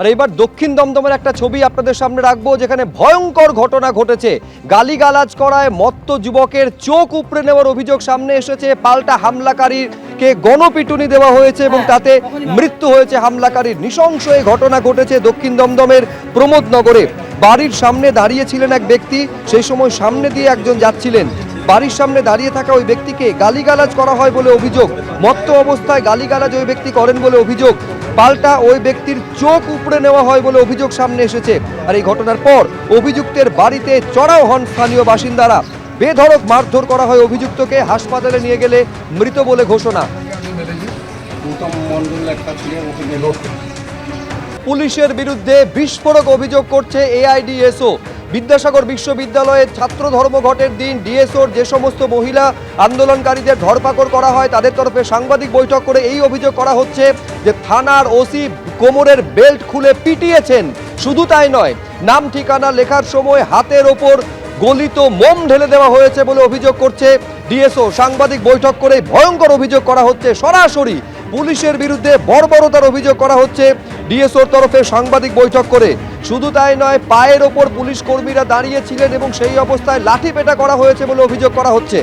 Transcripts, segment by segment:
আর এবার দক্ষিণ দমদমের একটা ছবি আপনাদের সামনে রাখব যেখানে ভয়ঙ্কর ঘটনা ঘটেছে। গালিগালাজ করায় মত্ত যুবকের চোখ উপড়ে নেওয়ার অভিযোগ সামনে এসেছে। পাল্টা হামলাকারীকে গণপিটুনি দেওয়া হয়েছে এবং তাতে মৃত্যু হয়েছে হামলাকারীর। নৃশংস এই ঘটনা ঘটেছে দক্ষিণ দমদমের প্রমোদনগরে। বাড়ির সামনে দাঁড়িয়েছিলেন এক ব্যক্তি সেই সময় সামনে দিয়ে একজন যাচ্ছিলেন। বাড়ির সামনে দাঁড়িয়ে থাকা ওই ব্যক্তিকে গালিগালাজ করা হয় বলে অভিযোগ। মত্ত অবস্থায় গালিগালাজ ওই ব্যক্তি করেন বলে অভিযোগ। পাল্টা ওই ব্যক্তির চোখ উপড়ে নেওয়া হয় বলে অভিযোগ সামনে এসেছে। আর এই ঘটনার পর অভিযুক্তের বাড়িতে চড়াও হন স্থানীয় বাসিন্দারা। বেধড়ক মারধর করা হয় অভিযুক্তকে হাসপাতালে নিয়ে গেলে মৃত বলে ঘোষণা। পুলিশের বিরুদ্ধে বিস্ফোরক অভিযোগ করছে এআইডিএসও। বিদ্যাসাগর বিশ্ববিদ্যালয়ের ছাত্র ধর্মঘটের দিন ডিএসওর যে সমস্ত মহিলা আন্দোলনকারীদের ধরপাকড় করা হয়, তাদের তরফে সাংবাদিক বৈঠক করে এই অভিযোগ করা হচ্ছে যে থানার ওসি কোমরের বেল্ট খুলে পিটিয়েছেন। শুধু তাই নয়, নাম ঠিকানা লেখার সময় হাতের ওপর গলিত মোম ঢেলে দেওয়া হয়েছে বলে অভিযোগ করছে ডিএসও। সাংবাদিক বৈঠক করে ভয়ঙ্কর অভিযোগ করা হচ্ছে। সরাসরি পুলিশের বিরুদ্ধে বর্বরতার অভিযোগ করা হচ্ছে। ডিএসওর তরফে সাংবাদিক বৈঠক করে শুধু তাই নয়, পায়ের ওপর পুলিশ কর্মীরা দাঁড়িয়েছিলেন এবং সেই অবস্থায় লাঠি পেটা করা হয়েছে বলে অভিযোগ করা হচ্ছে।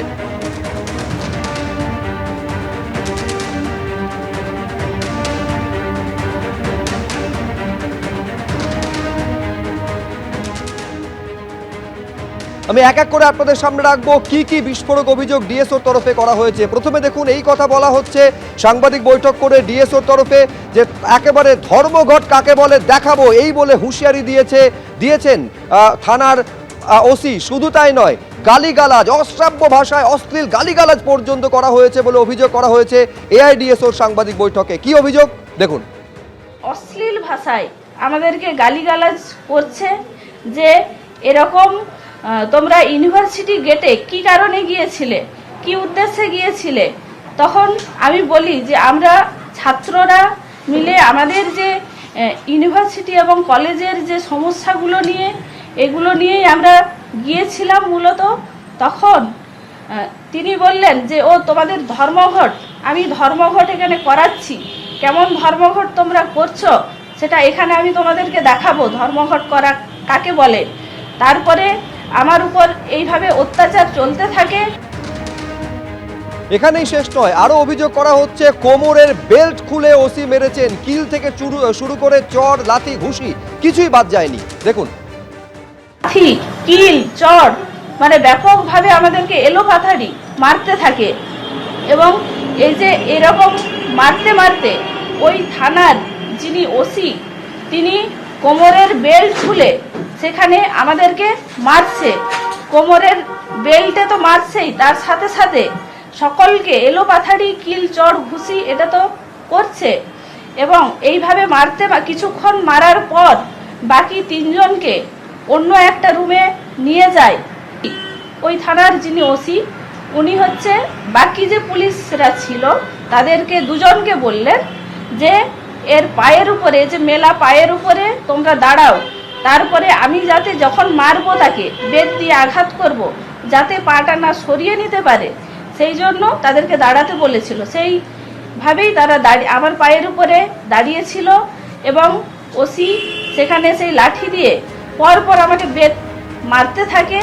আমি এক এক করে আপনাদের সামনে রাখব কি কি বিস্ফোরক অভিযোগ ডিএসওর তরফে করা হয়েছে। প্রথমে দেখুন, এই কথা বলা হচ্ছে, সাংবাদিক বৈঠক করে ডিএসওর তরফে যে একেবারে ধর্মঘট কাকে বলে দেখাবো, এই বলে হুঁশিয়ারি দিয়েছে, দিয়েছেন থানার ওসি। শুধু তাই নয়, গালিগালাজ, অশ্রাব্য ভাষায় অশ্লীল গালিগালাজ পর্যন্ত করা হয়েছে বলে অভিযোগ করা হয়েছে এআইডিএসওর সাংবাদিক বৈঠকে। কি অভিযোগ? দেখুন। অশ্লীল ভাষায় আমাদেরকে গালিগালাজ করছে যে এরকম তোমরা ইউনিভার্সিটি গেটে কি কারণে গিয়েছিলে? কি উদ্দেশ্যে গিয়েছিলে? তখন আমি বলি যে আমরা ছাত্ররা মিলে আমাদের যে ইউনিভার্সিটি এবং কলেজের যে সমস্যাগুলো নিয়ে, এগুলো নিয়েই আমরা গিয়েছিলাম মূলত। তখন তিনি বললেন যে, ও, তোমাদের ধর্মঘট, আমি ধর্মঘট এখানে করাচ্ছি। কেমন ধর্মঘট তোমরা করছ? সেটা এখানে আমি তোমাদেরকে দেখাবো। ধর্মঘট করা কাকে বলে? তারপরে আমার উপর এইভাবে অত্যাচার চলতে থাকে। এখানেই শেষ নয় আরও অভিযোগ করা হচ্ছে কোমরের বেল্ট খুলে ওসি মেরেছেন কিল থেকে শুরু করে চড় লাথি ঘুষি কিছুই বাদ যায়নি। দেখুন। কিল চড় মানে ব্যাপকভাবে আমাদেরকে এলো পাথারি মারতে থাকে। এবং এই যে এরকম মারতে মারতে ওই থানার যিনি ওসি তিনি কোমরের বেল্ট খুলে সেখানে আমাদেরকে মারছে। কোমরের বেল্টে তো মারছেই, তার সাথে সাথে সকলকে এলো পাথারি কিল চড় ঘুষি এটা তো করছে। এবং এইভাবে মারতে বা কিছুক্ষণ মারার পর বাকি তিনজনকে অন্য একটা রুমে নিয়ে যায়। ওই থানার যিনি ওসি, উনি হচ্ছে বাকি যে পুলিশরা ছিল, তাদেরকে দুজনকে বললেন যে এর পায়ের উপরে, যে মেলা পায়ের উপরে তোমরা দাঁড়াও, তারপরে আমি যাতে যখন মারবো তাকে, বেদ দিয়ে আঘাত করব, যাতে পাটা না সরিয়ে নিতে পারে, সেই জন্য তাদেরকে দাঁড়াতে বলেছিল। সেই ভাবেই তারা দাঁড়িয়ে আমার পায়ের উপরে দাঁড়িয়েছিল এবং ওসি সেখানে সেই লাঠি দিয়ে পরপর আমাকে বেত মারতে থাকে